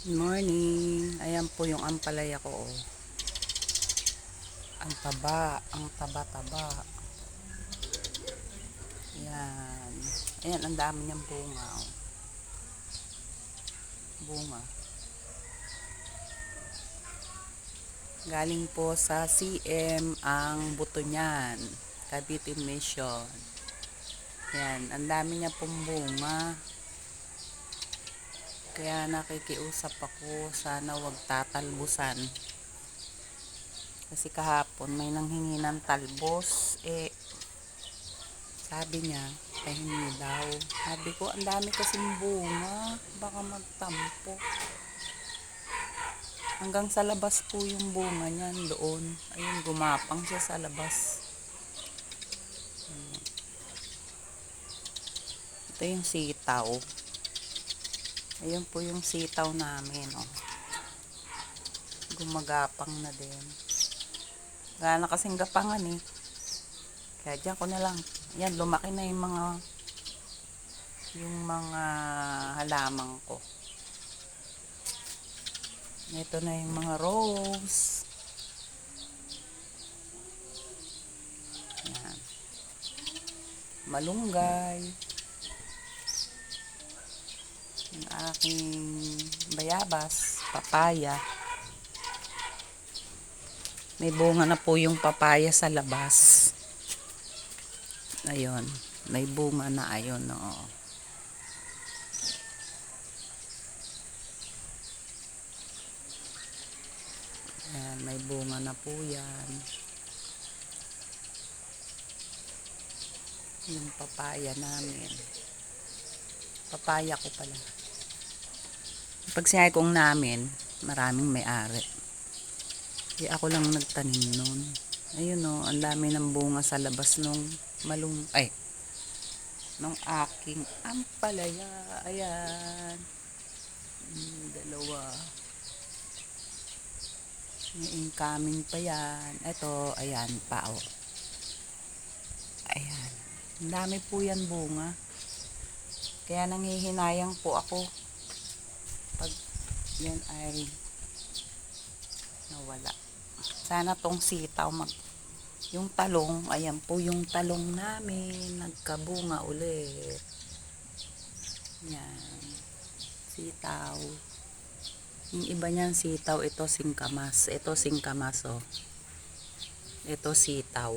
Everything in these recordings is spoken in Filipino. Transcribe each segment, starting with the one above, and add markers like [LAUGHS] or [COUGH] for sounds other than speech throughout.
Good morning. Ayan po yung ampalaya ko. Oh. Ang taba. Ang taba-taba. Ayan. Ayan, ang dami niyang bunga. Oh. Bunga. Galing po sa CM ang buto niyan. Cavite Mission. Ayan, ang dami niya pong bunga. Kaya nakikiusap ako sana wag tatalbusan. Kasi kahapon may nanghingi ng talbos. Eh, sabi niya, pahingi daw. Sabi ko, ang dami kasing bunga. Baka magtampo. Hanggang sa labas po yung bunga niyan doon. Ayun, gumapang siya sa labas. Ito yung sitaw. Ayun po yung sitaw namin, oh. Gumagapang na din. Wala kasing gapangan, eh. Kaya dyan ko na lang. Yan, lumaki na yung mga yung mga halaman ko. Ito na yung mga rose. Yan. Malunggay. Yung aking bayabas, papaya. May bunga na po yung papaya sa labas. Ayun. May bunga na ayun, oo. Ayan, may bunga na po yan. Yung papaya namin. Papaya ko pala. Pag sinay kong namin, maraming may-ari. Di ako lang nagtanim nun. Ayun o, ang dami ng bunga sa labas nung malung... Ay, nung aking ampalaya. Ayan. Hmm, dalawa. May incoming pa yan. Ito, ayan pa o. Ayan. Ang dami po yan bunga. Kaya nanghihinayang po ako. Yan ay nawala. Sana tong sitaw mag yung talong, ayan po yung talong namin, nagkabunga ulit. Yan. Sitaw. Yung iba niyan sitaw, ito singkamas. Ito singkamas, oh. Ito sitaw.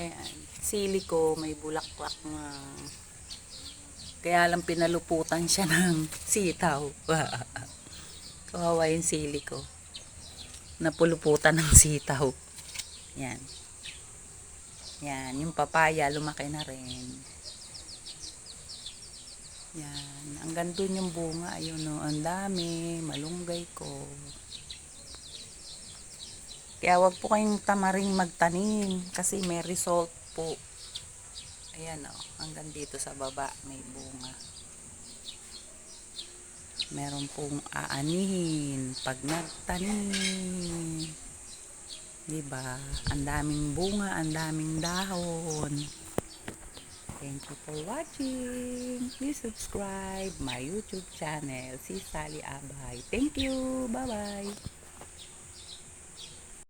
Ayan. Sili ko, may bulaklak na kaya lang pinaluputan siya [LAUGHS] ng sitaw. [LAUGHS] Kawawa yung sili ko. Napuluputan ng sitaw. Yan. Yan. Yung papaya, lumaki na rin. Yan. Ang ganda yung bunga. Ayun o. Ang dami. Malunggay ko. Kaya wag po kayong tamaring magtanim. Kasi may result po. Ayan o. Hanggang dito sa baba. May bunga. Meron pong aanihin pag nagtanim. Diba? Ang daming bunga, ang daming dahon. Thank you for watching. Please subscribe my YouTube channel, si Sally Abay. Thank you. Bye-bye.